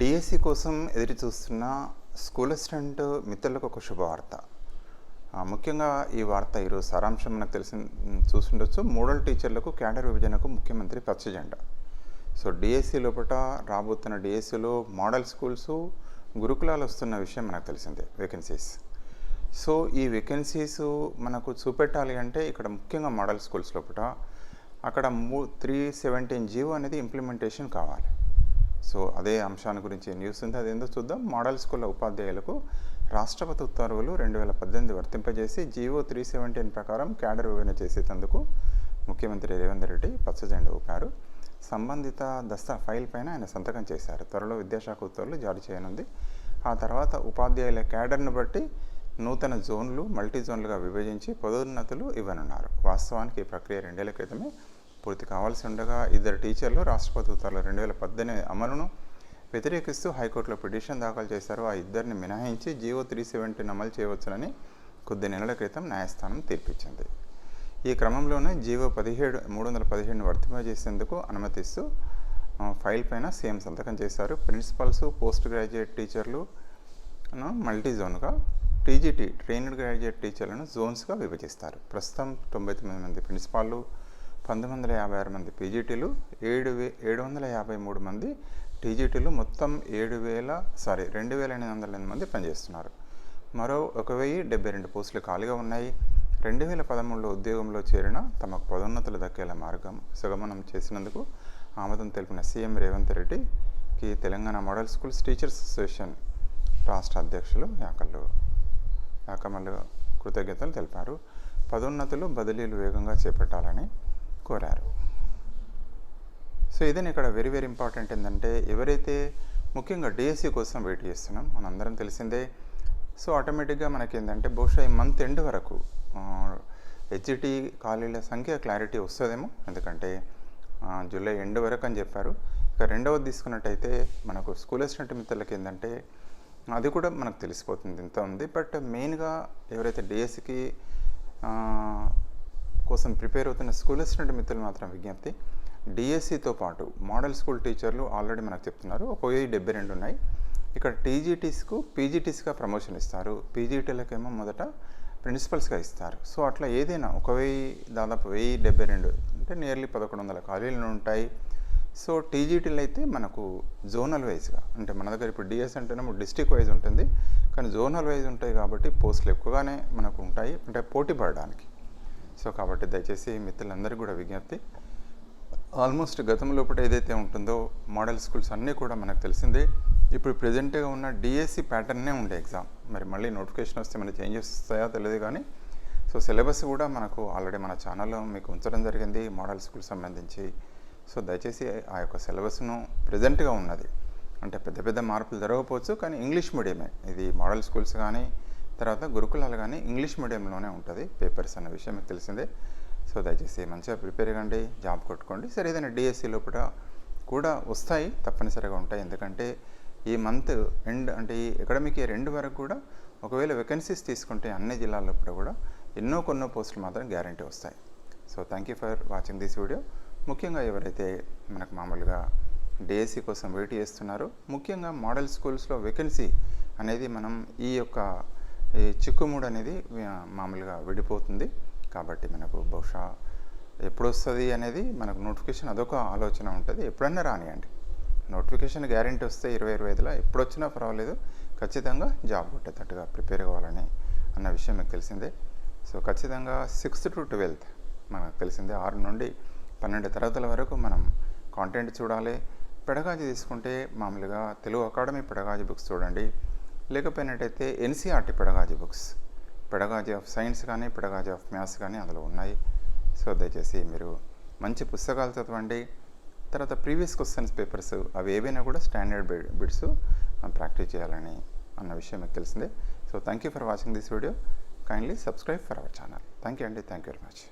DSC కోసం ఎదురు చూస్తున్న స్కూల్ అసిస్టెంట్ మిత్రులకు ఒక శుభవార్త. ముఖ్యంగా ఈ వార్త ఈరోజు సారాంశం మనకు తెలిసి చూస్తుండొచ్చు. మోడల్ టీచర్లకు క్యాడర్ విభజనకు ముఖ్యమంత్రి పచ్చ జెండా. సో డిఎస్సి లోపల రాబోతున్న డిఎస్సిలో మోడల్ స్కూల్స్ గురుకులాలు వస్తున్న విషయం మనకు తెలిసిందే వేకెన్సీస్ సో ఈ వేకెన్సీస్ మనకు చూపెట్టాలి అంటే ఇక్కడ ముఖ్యంగా మోడల్ స్కూల్స్ లోపల అక్కడ మూ త్రీ సెవెంటీన్ జీవో అనేది ఇంప్లిమెంటేషన్ కావాలి. సో అదే అంశాన్ని గురించి న్యూస్ ఉంది. అదేందో చూద్దాం. మోడల్ స్కూల్ ఉపాధ్యాయులకు రాష్ట్రపతి ఉత్తర్వులు రెండు వేల పద్దెనిమిది వర్తింపజేసి జీవో త్రీ సెవెంటీన్ ప్రకారం క్యాడర్ విభజన చేసేందుకు ముఖ్యమంత్రి రేవంత్ రెడ్డి పచ్చజెండా ఊపారు. సంబంధిత దస్తా ఫైల్ పైన ఆయన సంతకం చేశారు. త్వరలో విద్యాశాఖ ఉత్తర్వులు జారీ చేయనుంది. ఆ తర్వాత ఉపాధ్యాయుల క్యాడర్ను బట్టి నూతన జోన్లు మల్టీ జోన్లుగా విభజించి పదోన్నతులు ఇవ్వనున్నారు. వాస్తవానికి ఈ ప్రక్రియ రెండేళ్ళ క్రితమే పూర్తి కావాల్సి ఉండగా ఇద్దరు టీచర్లు రాష్ట్రపతి ఉత్తర్వులు రెండు వేల పద్దెనిమిది అమలును వ్యతిరేకిస్తూ హైకోర్టులో పిటిషన్ దాఖలు చేశారు. ఆ ఇద్దరిని మినహాయించి జీవో త్రీ సెవెంటీని అమలు చేయవచ్చునని కొద్ది నెలల క్రితం న్యాయస్థానం తీర్పిచ్చింది. ఈ క్రమంలోనే జీవో పదిహేడు మూడు వందల పదిహేడుని వర్తింపజేసేందుకు అనుమతిస్తూ ఫైల్ పైన సీఎం సంతకం చేశారు. ప్రిన్సిపల్స్ పోస్ట్ గ్రాడ్యుయేట్ టీచర్లు మల్టీ జోన్గా టీజీటీ ట్రైన్డ్ గ్రాడ్యుయేట్ టీచర్లను జోన్స్గా విభజిస్తారు. ప్రస్తుతం తొంభై తొమ్మిది మంది ప్రిన్సిపాళ్ళు పంతొమ్మిది వందల యాభై ఆరు మంది పీజీటీలు ఏడు వే ఏడు వందల యాభై మూడు మంది టీజీటీలు మొత్తం ఏడు వేల సారీ రెండు వేల ఎనిమిది వందల ఎనిమిది మంది పనిచేస్తున్నారు. మరో ఒక వెయ్యి డెబ్బై రెండు పోస్టులు ఖాళీగా ఉన్నాయి. రెండు వేల పదమూడులో ఉద్యోగంలో చేరిన తమకు పదోన్నతులు దక్కేలా మార్గం సుగమనం చేసినందుకు ఆమోదం తెలిపిన సీఎం రేవంత్ రెడ్డికి Telangana model schools teachers association రాష్ట్ర అధ్యక్షులు యాకల్లు యాకమల్లు కృతజ్ఞతలు తెలిపారు. పదోన్నతులు బదిలీలు వేగంగా చేపట్టాలని కోరారు. సో ఇదే ఇక్కడ వెరీ వెరీ ఇంపార్టెంట్ ఏంటంటే ఎవరైతే ముఖ్యంగా డిఎస్సి కోసం వెయిట్ చేస్తున్నాం మనందరం తెలిసిందే సో ఆటోమేటిక్గా మనకి ఏంటంటే బహుశా ఈ మంత్ ఎండ్ వరకు హెచ్జిటి ఖాళీల సంఖ్య క్లారిటీ వస్తుందేమో. ఎందుకంటే జూలై ఎండ్ వరకు అని చెప్పారు. ఇక రెండవది తీసుకున్నట్టయితే మనకు స్కూల్ అసిస్టెంట్ మిత్రులకి ఏంటంటే అది కూడా మనకు తెలిసిపోతుంది ఇంత ఉంది. బట్ మెయిన్గా ఎవరైతే డిఎస్సికి కోసం ప్రిపేర్ అవుతున్న స్కూల్ అసిస్టెంట్ మిత్రులు మాత్రం విజ్ఞప్తి డిఎస్సితో పాటు మోడల్ స్కూల్ టీచర్లు ఆల్రెడీ మనకు చెప్తున్నారు. ఒక వెయ్యి డెబ్బై రెండు ఉన్నాయి. ఇక్కడ టీజీటీస్కు పీజీటీస్గా ప్రమోషన్ ఇస్తారు. పీజీటీలకేమో మొదట ప్రిన్సిపల్స్గా ఇస్తారు. సో అట్లా ఏదైనా ఒక వెయ్యి దాదాపు వెయ్యి డెబ్బై రెండు అంటే నియర్లీ పదకొండు వందల ఖాళీలు ఉంటాయి. సో టీజీటీలు అయితే మనకు జోనల్ వైజ్గా అంటే మన దగ్గర ఇప్పుడు డిఎస్ అంటేనేమో డిస్టిక్ వైజ్ ఉంటుంది. కానీ జోనల్ వైజ్ ఉంటాయి కాబట్టి పోస్టులు ఎక్కువగానే మనకు ఉంటాయి. అంటే పోటీ పడడానికి. సో కాబట్టి దయచేసి మిత్రులందరికీ కూడా విజ్ఞప్తి. ఆల్మోస్ట్ గతం లోపల ఏదైతే ఉంటుందో మోడల్ స్కూల్స్ అన్నీ కూడా మనకు తెలిసిందే. ఇప్పుడు ప్రజెంట్గా ఉన్న డిఎస్సి ప్యాటర్న్నే ఉండే ఎగ్జామ్. మరి మళ్ళీ నోటిఫికేషన్ వస్తే మన చేంజెస్ వస్తాయో తెలియదు కానీ సో సిలబస్ కూడా మనకు ఆల్రెడీ మన ఛానల్లో మీకు ఉంచడం జరిగింది మోడల్ స్కూల్ సంబంధించి. సో దయచేసి ఆ యొక్క సిలబస్ను ప్రజెంట్గా ఉన్నది. అంటే పెద్ద పెద్ద మార్పులు జరగకపోవచ్చు కానీ ఇంగ్లీష్ మీడియమే. ఇది మోడల్ స్కూల్స్ కానీ తర్వాత గురుకులాలు కానీ ఇంగ్లీష్ మీడియంలోనే ఉంటుంది పేపర్స్ అన్న విషయం మీకు తెలిసిందే. సో దయచేసి మంచిగా ప్రిపేర్ కండి జాబ్ కొట్టుకోండి. సరే ఏదైనా డిఎస్సి లోపల కూడా వస్తాయి తప్పనిసరిగా ఉంటాయి. ఎందుకంటే ఈ మంత్ ఎండ్ అంటే ఈ అకాడమిక్ ఇయర్ ఎండ్ వరకు కూడా ఒకవేళ వేకెన్సీస్ తీసుకుంటే అన్ని జిల్లాల్లో కూడా ఎన్నో కొన్నో పోస్టులు మాత్రం గ్యారంటీ వస్తాయి. So thank you for watching this video ముఖ్యంగా ఎవరైతే మనకు మామూలుగా డిఎస్సి కోసం వెయిట్ చేస్తున్నారో ముఖ్యంగా మోడల్ స్కూల్స్లో వేకెన్సీ అనేది మనం ఈ యొక్క ఈ చిక్కుముడు అనేది మామూలుగా విడిపోతుంది. కాబట్టి మనకు బహుశా ఎప్పుడు వస్తుంది అనేది మనకు నోటిఫికేషన్ అదొక ఆలోచన ఉంటుంది. ఎప్పుడన్నా రానియండి. నోటిఫికేషన్ గ్యారంటీ వస్తే ఇరవై ఇరవై ఐదులో ఎప్పుడు వచ్చినా పర్వాలేదు. ఖచ్చితంగా జాబ్ కొట్టేటట్టుగా ప్రిపేర్ కావాలని అన్న విషయం మీకు తెలిసిందే. సో ఖచ్చితంగా సిక్స్త్ టు ట్వెల్త్ మనకు తెలిసిందే. ఆరు నుండి పన్నెండు తరగతుల వరకు మనం కాంటెంట్ చూడాలి. పెడగాజి తీసుకుంటే మామూలుగా తెలుగు అకాడమీ పెడగాజి బుక్స్ చూడండి. లేకపోయినట్టయితే NCERT pedagogy books. Pedagogy of science కానీ పెడగాజీ ఆఫ్ మ్యాథ్స్ కానీ అందులో ఉన్నాయి. సో దయచేసి మీరు మంచి పుస్తకాలు చదవండి. తర్వాత ప్రీవియస్ క్వశ్చన్స్ పేపర్స్ అవి ఏవైనా కూడా స్టాండర్డ్ బిడ్ బిడ్స్ ప్రాక్టీస్ చేయాలని అన్న విషయం మీకు తెలిసిందే. So thank you for watching this video. Kindly subscribe for our channel. Thank you అండి. Thank you very much.